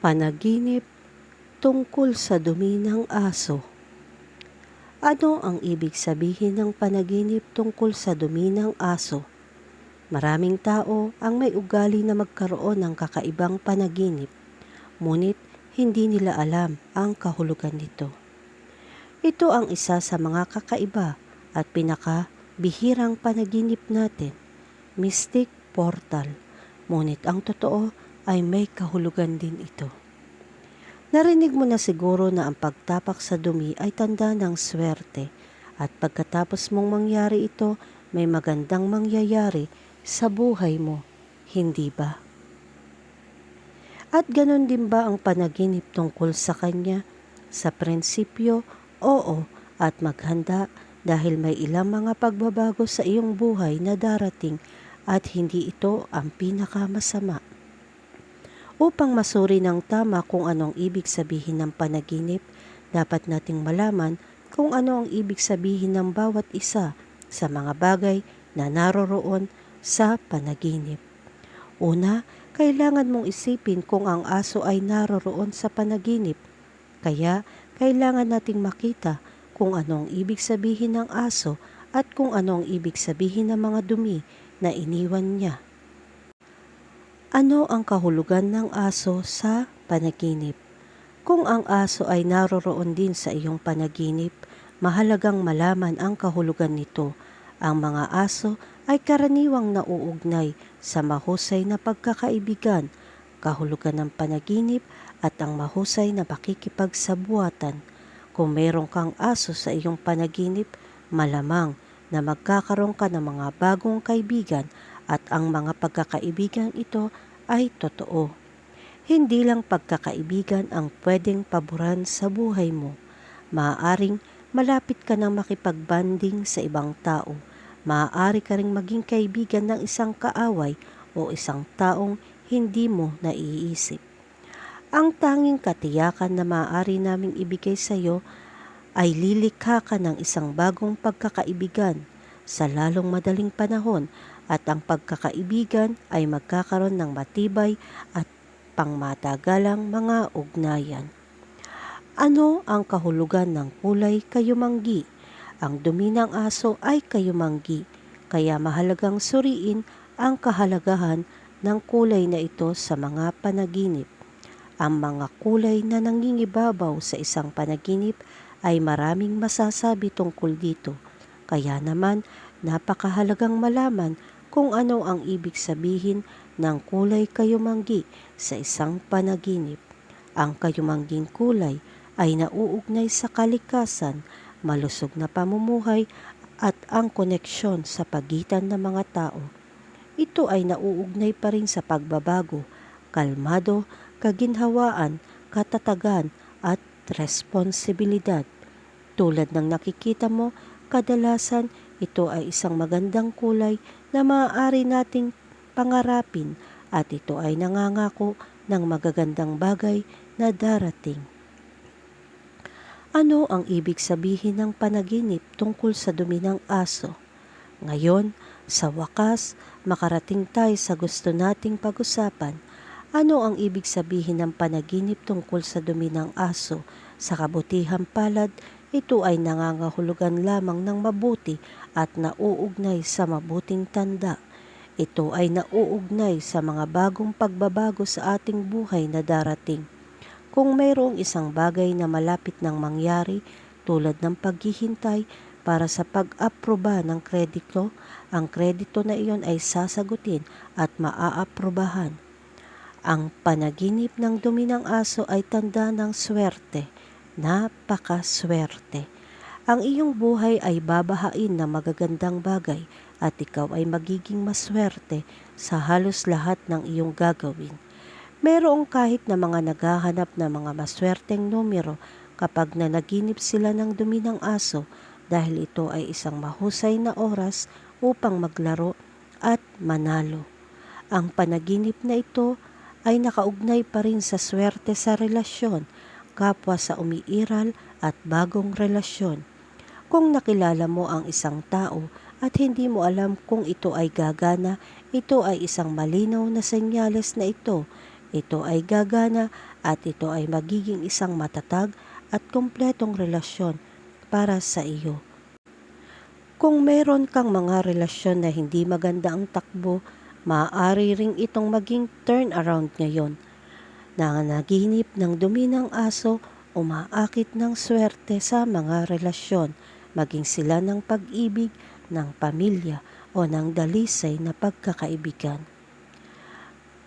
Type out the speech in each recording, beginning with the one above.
Panaginip tungkol sa dumi ng aso. Ano ang ibig sabihin ng panaginip tungkol sa dumi ng aso? Maraming tao ang may ugali na magkaroon ng kakaibang panaginip, ngunit hindi nila alam ang kahulugan nito. Ito ang isa sa mga kakaiba at pinaka bihirang panaginip natin, mystic portal. Ngunit ang totoo ay may kahulugan din ito. Narinig mo na siguro na ang pagtapak sa dumi ay tanda ng swerte at pagkatapos mong mangyari ito, may magandang mangyayari sa buhay mo, hindi ba? At ganon din ba ang panaginip tungkol sa kanya? Sa prinsipyo, oo, at maghanda dahil may ilang mga pagbabago sa iyong buhay na darating at hindi ito ang pinakamasama. Upang masuri ng tama kung anong ibig sabihin ng panaginip, dapat nating malaman kung ano ang ibig sabihin ng bawat isa sa mga bagay na naroroon sa panaginip. Una, kailangan mong isipin kung ang aso ay naroroon sa panaginip. Kaya, kailangan nating makita kung ano ang ibig sabihin ng aso at kung ano ang ibig sabihin ng mga dumi na iniwan niya. Ano ang kahulugan ng aso sa panaginip? Kung ang aso ay naroroon din sa iyong panaginip, mahalagang malaman ang kahulugan nito. Ang mga aso ay karaniwang nauugnay sa mahusay na pagkakaibigan, kahulugan ng panaginip at ang mahusay na pakikipagsabuatan. Kung meron kang aso sa iyong panaginip, malamang na magkakaroon ka ng mga bagong kaibigan at ang mga pagkakaibigan ito ay totoo. Hindi lang pagkakaibigan ang pwedeng paboran sa buhay mo. Maaaring malapit ka nang makipagbanding sa ibang tao. Maaari ka ring maging kaibigan ng isang kaaway o isang taong hindi mo naiisip. Ang tanging katiyakan na maaari naming ibigay sa iyo ay lilikha ka ng isang bagong pagkakaibigan sa lalong madaling panahon at ang pagkakaibigan ay magkakaroon ng matibay at pangmatagalang mga ugnayan. Ano ang kahulugan ng kulay kayumanggi? Ang dumi ng aso ay kayumanggi, kaya mahalagang suriin ang kahalagahan ng kulay na ito sa mga panaginip. Ang mga kulay na nangingibabaw sa isang panaginip ay maraming masasabi tungkol dito. Kaya naman, napakahalagang malaman kung ano ang ibig sabihin ng kulay kayumanggi sa isang panaginip. Ang kayumangging kulay ay nauugnay sa kalikasan, malusog na pamumuhay at ang koneksyon sa pagitan ng mga tao. Ito ay nauugnay pa rin sa pagbabago, kalmado, kaginhawaan, katatagan at responsibilidad. Tulad ng nakikita mo, kadalasan ito ay isang magandang kulay na maaari nating pangarapin at ito ay nangangako ng magagandang bagay na darating. Ano ang ibig sabihin ng panaginip tungkol sa dumi ng aso? Ngayon, sa wakas, makarating tayo sa gusto nating pag-usapan. Ano ang ibig sabihin ng panaginip tungkol sa dumi ng aso? Sa kabutihang palad, ito ay nangangahulugan lamang ng mabuti at nauugnay sa mabuting tanda. Ito ay nauugnay sa mga bagong pagbabago sa ating buhay na darating. Kung mayroong isang bagay na malapit nang mangyari tulad ng paghihintay para sa pag-aproba ng kredito, ang kredito na iyon ay sasagutin at maaaprobahan. Ang panaginip ng dumi ng aso ay tanda ng swerte napakaswerte. Ang iyong buhay ay babahain ng magagandang bagay at ikaw ay magiging maswerte sa halos lahat ng iyong gagawin. Merong kahit na mga naghahanap na mga maswerteng numero kapag nanaginip sila ng dumi ng aso dahil ito ay isang mahusay na oras upang maglaro at manalo. Ang panaginip na ito ay nakaugnay pa rin sa swerte sa relasyon kapwa sa umiiral at bagong relasyon. Kung nakilala mo ang isang tao at hindi mo alam kung ito ay gagana, ito ay isang malinaw na senyales na ito ito ay gagana at ito ay magiging isang matatag at kumpletong relasyon para sa iyo. Kung meron kang mga relasyon na hindi maganda ang takbo, maaari ring itong maging turnaround ngayon. Na naginip ng dumi ng aso, umaakit ng swerte sa mga relasyon, maging sila ng pag-ibig, ng pamilya o ng dalisay na pagkakaibigan.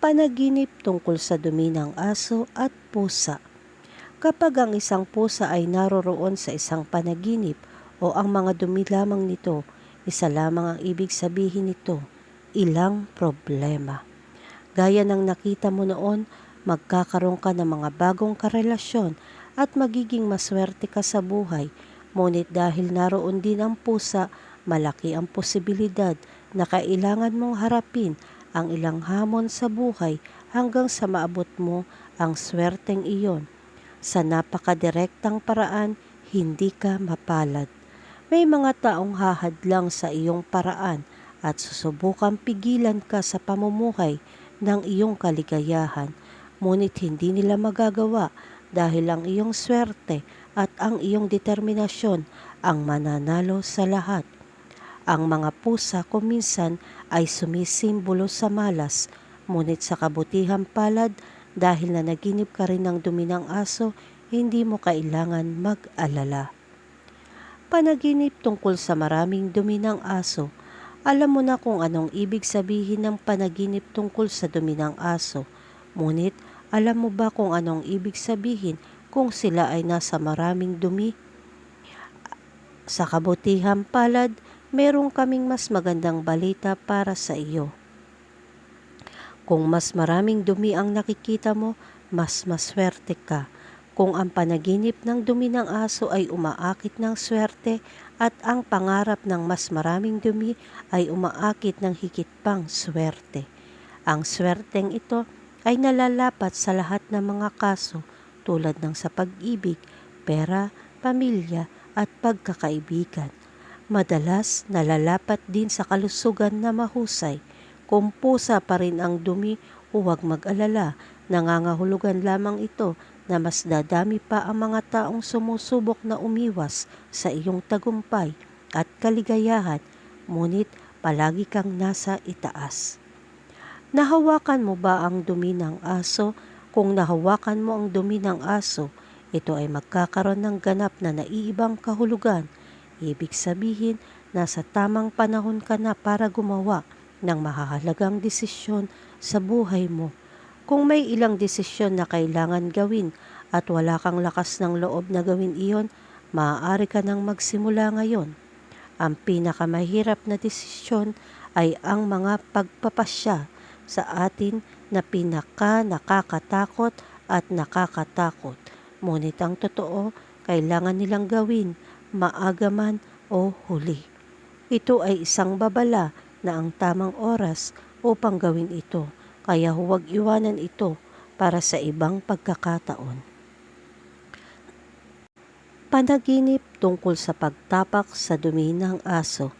Panaginip tungkol sa dumi ng aso at pusa. Kapag ang isang pusa ay naroroon sa isang panaginip, o ang mga dumi lamang nito, isa lamang ang ibig sabihin nito, ilang problema. Gaya ng nakita mo noon, magkakaroon ka ng mga bagong karelasyon at magiging maswerte ka sa buhay. Ngunit dahil naroon din ang pusa, malaki ang posibilidad na kailangan mong harapin ang ilang hamon sa buhay hanggang sa maabot mo ang swerteng iyon. Sa napakadirektang paraan, hindi ka mapalad. May mga taong hahadlang sa iyong paraan at susubukang pigilan ka sa pamumuhay ng iyong kaligayahan. Ngunit hindi nila magagawa dahil ang iyong swerte at ang iyong determinasyon ang mananalo sa lahat. Ang mga pusa kuminsan ay sumisimbolo sa malas, ngunit sa kabutihang palad dahil na naginip ka rin ng dumi aso, hindi mo kailangan mag-alala panaginip tungkol sa maraming dumi aso, alam mo na kung anong ibig sabihin ng panaginip tungkol sa dumi aso. Ngunit, alam mo ba kung anong ibig sabihin kung sila ay nasa maraming dumi? Sa kabutihang palad, meron kaming mas magandang balita para sa iyo. Kung mas maraming dumi ang nakikita mo, mas maswerte ka kung ang panaginip ng dumi ng aso ay umaakit ng swerte at ang pangarap ng mas maraming dumi ay umaakit ng higit pang swerte. Ang swerteng ito ay nalalapat sa lahat ng mga kaso tulad ng sa pag-ibig, pera, pamilya at pagkakaibigan. Madalas nalalapat din sa kalusugan na mahusay. Kung pusa pa rin ang dumi, huwag mag-alala, nangangahulugan lamang ito na mas dadami pa ang mga taong sumusubok na umiwas sa iyong tagumpay at kaligayahan, ngunit palagi kang nasa itaas. Nahawakan mo ba ang dumi ng aso? Kung nahawakan mo ang dumi ng aso, ito ay magkakaroon ng ganap na naiibang kahulugan. Ibig sabihin, nasa tamang panahon ka na para gumawa ng mahahalagang desisyon sa buhay mo kung may ilang desisyon na kailangan gawin at wala kang lakas ng loob na gawin iyon, maaari ka nang magsimula ngayon. Ang pinakamahirap na desisyon ay ang mga pagpapasya sa atin na pinaka nakakatakot at nakakatakot. Ngunit ang totoo, kailangan nilang gawin, maaga man o huli. Ito ay isang babala na ang tamang oras upang gawin ito kaya huwag iwanan ito para sa ibang pagkakataon. Panaginip tungkol sa pagtapak sa dumi ng aso.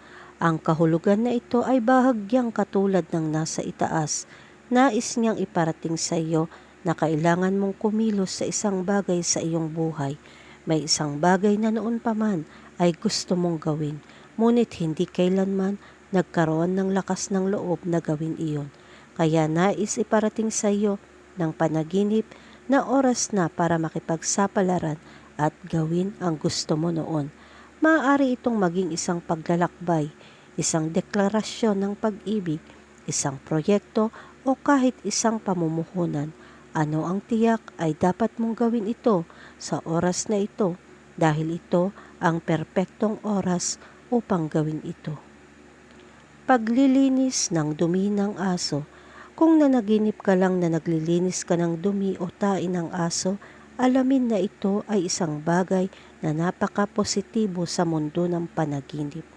Ang kahulugan na ito ay bahagyang katulad ng nasa itaas. Nais niyang iparating sa iyo na kailangan mong kumilos sa isang bagay sa iyong buhay. May isang bagay na noon pa man ay gusto mong gawin, ngunit hindi kailanman nagkaroon ng lakas ng loob na gawin iyon. Kaya nais iparating sa iyo ng panaginip na oras na para makipagsapalaran at gawin ang gusto mo noon. Maaari itong maging isang paglalakbay, isang deklarasyon ng pag-ibig, isang proyekto o kahit isang pamumuhunan. Ano ang tiyak ay dapat mong gawin ito sa oras na ito dahil ito ang perpektong oras upang gawin ito. Paglilinis ng dumi ng aso kung nanaginip ka lang na naglilinis ka ng dumi o tain ng aso, alamin na ito ay isang bagay na napaka-positibo sa mundo ng panaginip.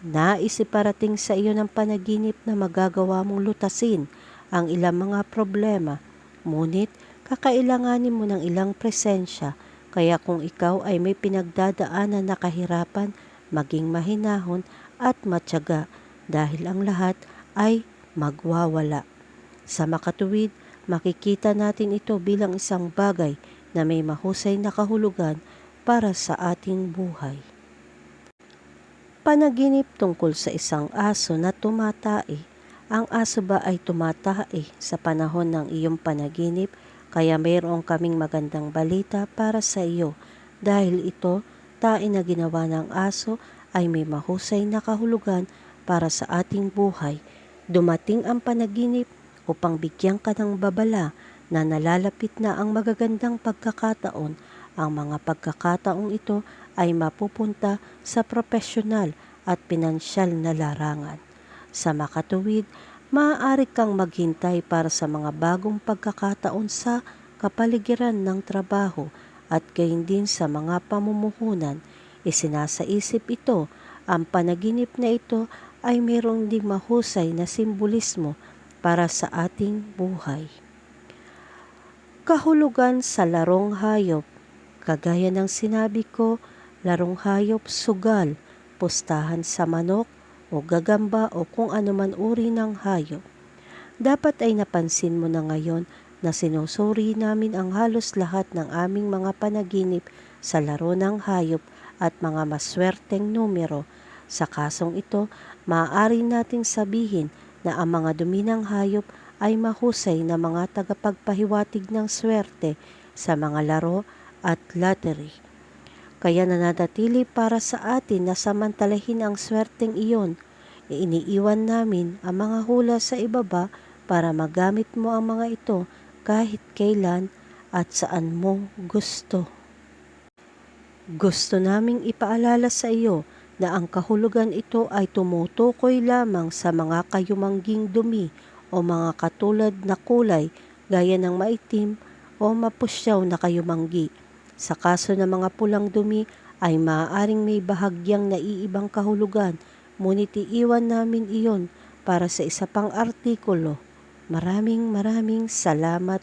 Nais iparating sa iyo ng panaginip na magagawa mong lutasin ang ilang mga problema, ngunit kakailanganin mo ng ilang presensya, kaya kung ikaw ay may pinagdadaanan na kahirapan, maging mahinahon at matyaga dahil ang lahat ay magwawala. Sa makatuwid, makikita natin ito bilang isang bagay na may mahusay na kahulugan para sa ating buhay. Panaginip tungkol sa isang aso na tumatae. Ang aso ba ay tumatae sa panahon ng iyong panaginip kaya mayroon kaming magandang balita para sa iyo dahil ito, tae na ginawa ng aso ay may mahusay na kahulugan para sa ating buhay. Dumating ang panaginip upang bigyan ka ng babala na nalalapit na ang magagandang pagkakataon. Ang mga pagkakataong ito ay mapupunta sa profesional at pinansyal na larangan. Sa makatuwid, maaari kang maghintay para sa mga bagong pagkakataon sa kapaligiran ng trabaho at gayon din sa mga pamumuhunan. Isinasaisip ito, ang panaginip na ito ay mayroong ding mahusay na simbolismo para sa ating buhay. Kahulugan sa larong hayop Kagaya ng sinabi ko, larong hayop sugal, pustahan sa manok o gagamba o kung anuman uri ng hayop. Dapat ay napansin mo na ngayon na sinusuri namin ang halos lahat ng aming mga panaginip sa laro ng hayop at mga maswerteng numero. Sa kasong ito, maaari nating sabihin na ang mga dumi ng hayop ay mahusay na mga tagapagpahiwatig ng swerte sa mga laro at lottery. Kaya nananatili para sa atin na samantalahin ang swerteng iyon. Iniiwan namin ang mga hula sa ibaba para magamit mo ang mga ito kahit kailan at saan mo gusto. Gusto naming ipaalala sa iyo na ang kahulugan ito ay tumutukoy lamang sa mga kayumangging dumi o mga katulad na kulay gaya ng maitim o mapusyaw na kayumanggi. Sa kaso ng mga pulang dumi ay maaaring may bahagyang naiibang kahulugan, ngunit iiwan namin iyon para sa isa pang artikulo. Maraming maraming salamat